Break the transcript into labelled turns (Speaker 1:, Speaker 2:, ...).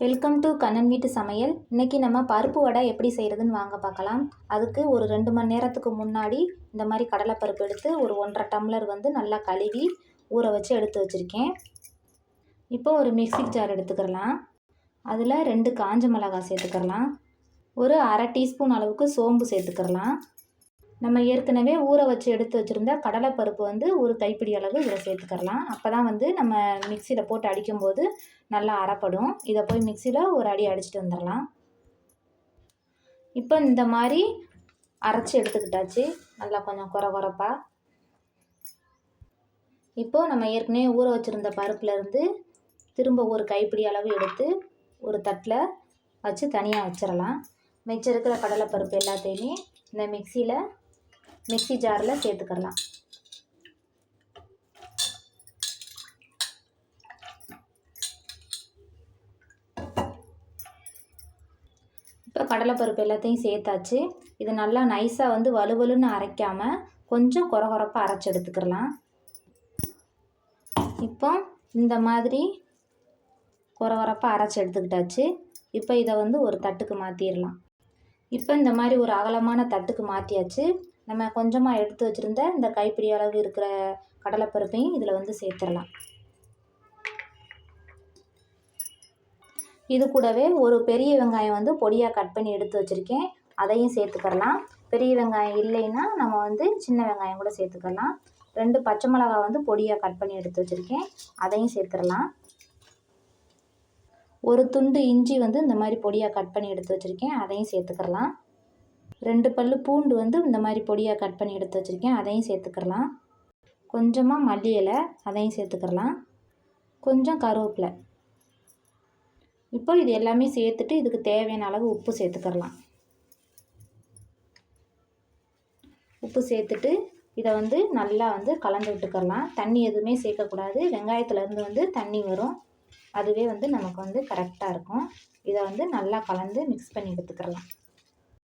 Speaker 1: Welcome to Kannan வீட்டு சமையல். இன்றைக்கி நம்ம பருப்பு வடை எப்படி செய்கிறதுன்னு வாங்க பார்க்கலாம். அதுக்கு ஒரு ரெண்டு மணி நேரத்துக்கு முன்னாடி இந்த மாதிரி கடலைப்பருப்பு எடுத்து ஒரு ஒன்றரை டம்ளர் வந்து நல்லா கழுவி ஊற வச்சு எடுத்து வச்சுருக்கேன். இப்போ ஒரு மிக்சி ஜார் எடுத்துக்கிறலாம். அதில் ரெண்டு காஞ்ச மிளகாய் சேர்த்துக்கிறலாம். ஒரு அரை டீஸ்பூன் அளவுக்கு சோம்பு சேர்த்துக்கிறலாம். நம்ம ஏற்கனவே ஊற வச்சு எடுத்து வச்சுருந்த கடலைப்பருப்பு வந்து ஒரு கைப்பிடி அளவு இதில் சேர்த்துக்கிறலாம். அப்போ தான் வந்து நம்ம மிக்சியில் போட்டு அடிக்கும்போது நல்லா அரைப்படும் இதை போய் மிக்சியில் ஒரு அடி அடிச்சுட்டு வந்துடலாம் இப்போ இந்த மாதிரி அரைச்சி எடுத்துக்கிட்டாச்சு. நல்லா கொஞ்சம் குறை குறைப்பாக இப்போது நம்ம ஏற்கனவே ஊற வச்சுருந்த பருப்புலேருந்து திரும்ப ஒரு கைப்பிடி அளவு எடுத்து ஒரு தட்டில் வச்சு தனியாக வச்சிடலாம் மிச்சம் இருக்கிற கடலைப்பருப்பு எல்லாத்தையுமே இந்த மிக்சியில் மிக்சி ஜாரில் சேர்த்துக்கலாம் இப்போ கடலைப்பருப்பு எல்லாத்தையும் சேர்த்தாச்சு. இது நல்லா நைஸாக வந்து வலுவலுன்னு அரைக்காமல் கொஞ்சம் குறை குறைப்பாக அரைச்சி எடுத்துக்கலாம் இப்போ இந்த மாதிரி குறை குறைப்பாக அரைச்சி எடுத்துக்கிட்டாச்சு. இப்போ இதை வந்து ஒரு தட்டுக்கு மாற்றிடலாம் இப்போ இந்த மாதிரி ஒரு அகலமான தட்டுக்கு மாற்றியாச்சு. நம்ம கொஞ்சமாக எடுத்து வச்சுருந்த இந்த கைப்பிடி அளவு இருக்கிற கடலைப்பருப்பையும் இதில் வந்து சேர்த்துடலாம். இது கூடவே ஒரு பெரிய வெங்காயம் வந்து பொடியாக கட் பண்ணி எடுத்து வச்சுருக்கேன். அதையும் சேர்த்துக்கலாம் பெரிய வெங்காயம் இல்லைன்னா நம்ம வந்து சின்ன வெங்காயம் கூட சேர்த்துக்கலாம் ரெண்டு பச்சை மிளகா வந்து பொடியாக கட் பண்ணி எடுத்து வச்சுருக்கேன். அதையும் சேர்த்துடலாம். ஒரு துண்டு இஞ்சி வந்து இந்த மாதிரி பொடியாக கட் பண்ணி எடுத்து வச்சுருக்கேன். அதையும் சேர்த்துக்கிறலாம். ரெண்டு பல் பூண்டு வந்து இந்த மாதிரி பொடியாக கட் பண்ணி எடுத்து வச்சுருக்கேன். அதையும் சேர்த்துக்கிறலாம். கொஞ்சமாக மல்லி இலை அதையும் சேர்த்துக்கிறலாம். கொஞ்சம் கருவேப்பிலை. இப்போ இது எல்லாமே சேர்த்துட்டு இதுக்கு தேவையான அளவு உப்பு சேர்த்துக்கிறலாம். உப்பு சேர்த்துட்டு இதை வந்து நல்லா வந்து கலந்து விட்டுக்கிறலாம். தண்ணி எதுவுமே சேர்க்கக்கூடாது. வெங்காயத்துலேருந்து வந்து தண்ணி வரும். அதுவே வந்து நமக்கு வந்து கரெக்டாக இருக்கும். இதை வந்து நல்லா கலந்து மிக்ஸ் பண்ணி எடுத்துக்கிறலாம்